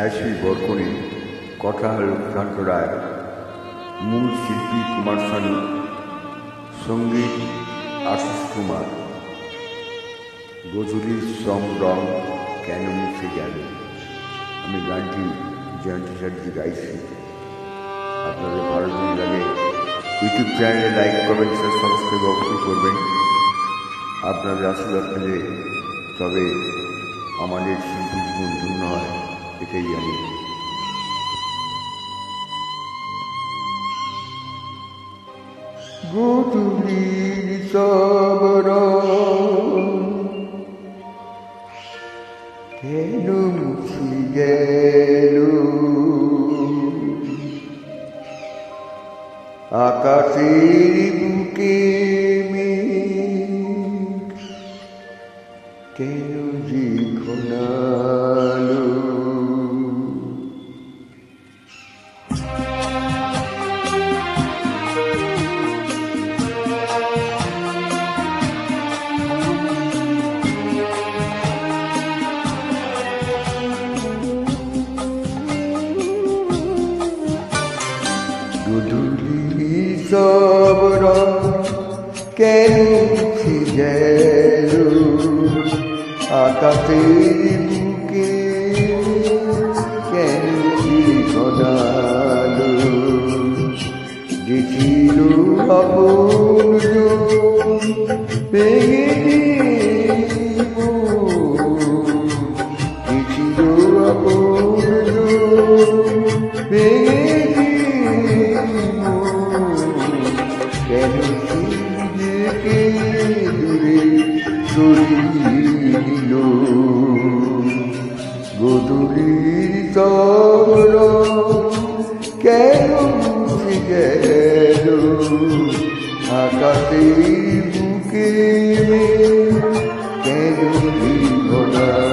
ছায়াশ্রী বরকনে, কঠাল কান্ত রায় মূল শিল্পী কুমার সানু সংগীত আশিস কুমার। গজুরির শ্রম, রং, কেন মুছে গেল? আমি গানটি জয়ন্তী চ্যাটার্জি গাইছি। আপনাদের ভালো যদি লাগে, ইউটিউব চ্যানেলে লাইক শেয়ার, সাবস্ক্রাইব অবশ্যই করবেন। আপনাদের আশীর্বাদ পেলে তবে আমাদের শিল্পী জীবন ধন্য হয়। এটাই জানি। গুটুলির সবর কেন মুছি গেল? আকাশের বুকে কেন যে ঘনালো গুধুলি সব রং কেন উঠে গেল আকাশের বুকে কেন কেন নিজেকে দূরে সরিয়ে দিল গদুলির তর কেন মুছে গেল? আকাশের বুকে কেন ঘনালো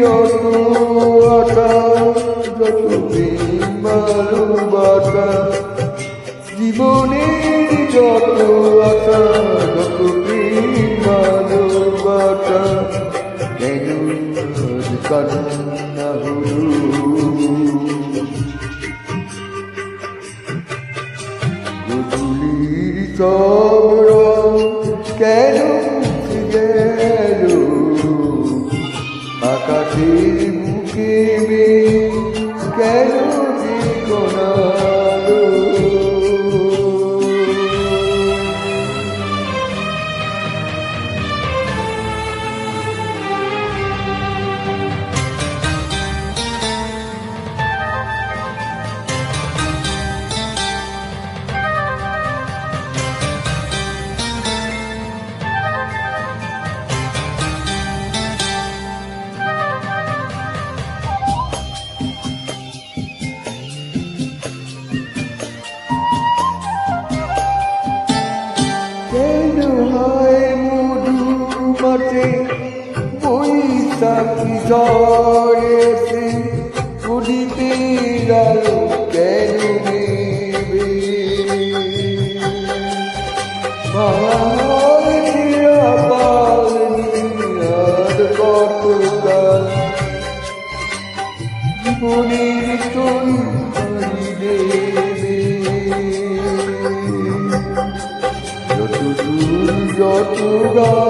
যত আশা যত প্রেম জীবনের যত আশা যত সব রং কেন গেল আকাশের সাক্ষী জড়েছি উদিতে কেরুণে জীবনের তৈরি দেবে যত দূর যত গা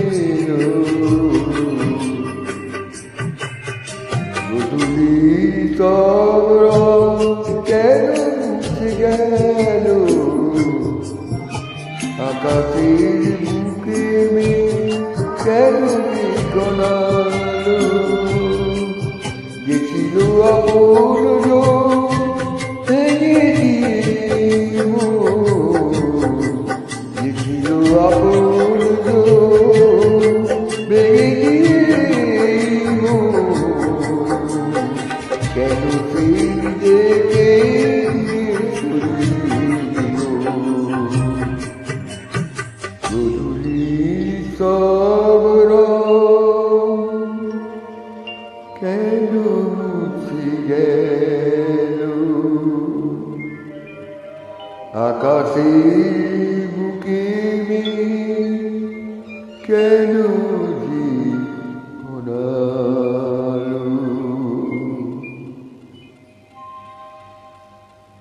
বেগুনি গেছিল অপূর্ণ ভেঙে দিয়ে গেছিল অপূর্ণ আকাশে বুকে কেন জি